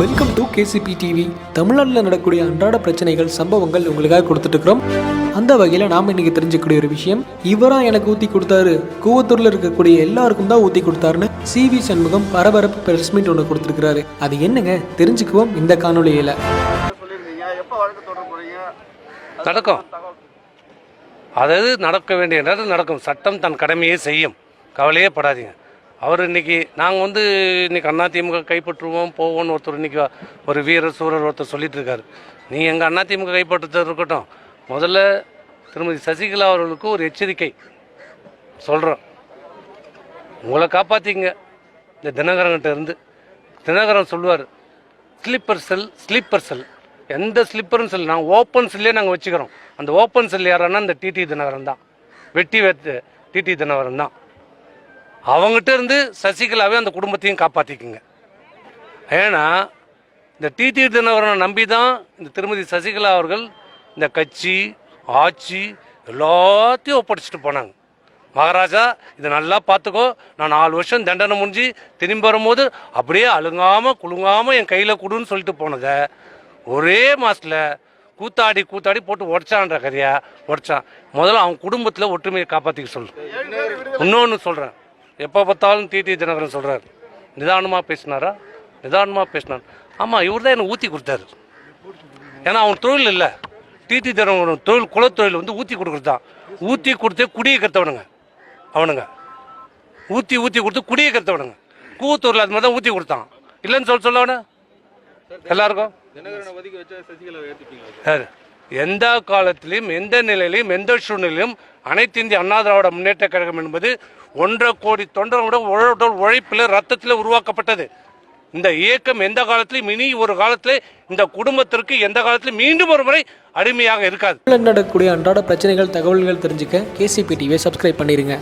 Welcome to KCP TV தமிழ்நாட்டில் நடக்கக்கூடிய அன்றாட பிரச்சனைகள் சம்பவங்கள் உங்களுக்காக கொடுத்துட்ருக்குறோம் அந்த வகையில் நாம் இன்னைக்கு தெரிஞ்சுக்கூடிய ஒரு விஷயம் இவரா எனக்கு ஊற்றி கொடுத்தாரு. கூவத்தூரில் இருக்கக்கூடிய எல்லாருக்கும் தான் ஊற்றி கொடுத்தாருன்னு சிவி சண்முகம் பரபரப்பு பிரஸ் மீட் ஒன்று கொடுத்துருக்கிறாரு. அது என்னங்க? தெரிஞ்சுக்குவோம் இந்த காணொலியில் நடக்கும் அதாவது நடக்க வேண்டிய நேரம் நடக்கும். சட்டம் தன் கடமையை செய்யும். கவலையே படாதீங்க. அவர் இன்னைக்கு நாங்கள் வந்து இன்னைக்கு அதிமுக கைப்பற்றுவோம் போவோம்னு ஒருத்தர் இன்னைக்கு ஒரு வீரர் சூரர் ஒருத்தர் சொல்லிட்டு இருக்காரு நீ எங்கள் அதிமுக கைப்பற்றுறது இருக்கட்டும் முதல்ல திருமதி சசிகலா அவர்களுக்கு ஒரு எச்சரிக்கை சொல்கிறோம் உங்களை காப்பாற்றிங்க இந்த தினகரன்கிட்ட இருந்து தினகரன் சொல்லுவார் ஸ்லீப்பர் செல் ஸ்லீப்பர் செல் எந்த ஸ்லிப்பரும் செல் நாங்கள் ஓப்பன் செல்லே நாங்கள் வச்சுக்கிறோம். அந்த ஓப்பன் செல் யாருன்னா இந்த டிடி தினகரன் தான். வெட்டி வெத்து டிடி தினகரன் தான். அவங்ககிட்ட இருந்து சசிகலாவே அந்த குடும்பத்தையும் காப்பாற்றிக்குங்க ஏன்னா இந்த டிடி தினகரனை நம்பி தான் இந்த திருமதி சசிகலா அவர்கள் இந்த கட்சி ஆட்சி எல்லாத்தையும் ஒப்படைச்சிட்டு போனாங்க. மகாராஜா இதை நல்லா பார்த்துக்கோ. நான் நாலு வருஷம் தண்டனை முடிஞ்சு திரும்பி வரும்போது அப்படியே அழுங்காமல் குலுங்காமல் என் கையில் கொடுன்னு சொல்லிட்டு போனதை ஒரே மாதத்தில் கூத்தாடி கூத்தாடி போட்டு உடச்சான்ற கதையா? உடச்சான். முதல்ல அவன் குடும்பத்தில் ஒற்றுமையை காப்பாற்றிக்க சொல்லு. இன்னொன்று சொல்கிறேன் எப்போ பார்த்தாலும் டிடி தினகரன் சொல்கிறார் நிதானமாக பேசினாரா? நிதானமாக பேசினார். ஆமாம் இவர் தான் எனக்கு ஊற்றி கொடுத்தாரு. ஏன்னா அவன் தொழில் இல்லை. டிடி தினகரன் தொழில் குலத்தொழில் வந்து ஊற்றி கொடுக்குறது தான் ஊற்றி கொடுத்து குடியை கற்றவனுங்க அவனுங்க. ஊற்றி ஊற்றி கொடுத்து குடியை கற்றவனுங்க கூத்தூரில் அது மாதிரி தான் ஊற்றி கொடுத்தான். இல்லைன்னு சொல்ல சொல்ல அவனை. எல்லாருக்கும்? யாரு எந்த காலத்திலும் எந்த நிலையிலும் எந்த சூழ்நிலையிலும் அனைத்து இந்திய அண்ணா திராவிட முன்னேற்ற கழகம் என்பது ஒன்றரை கோடி தொண்டர்களோட உழைப்பில் ரத்தத்தில் உருவாக்கப்பட்டது. இந்த இயக்கம் எந்த காலத்திலும் இனி ஒரு காலத்தில் இந்த குடும்பத்திற்கு எந்த காலத்திலும் மீண்டும் ஒரு முறை அடிமையாக இருக்காது. நடக்கக்கூடிய அன்றாட பிரச்சனைகள் தகவல்கள் தெரிஞ்சுக்க கேசிபி டிவியை சப்ஸ்கிரைப் பண்ணிடுங்க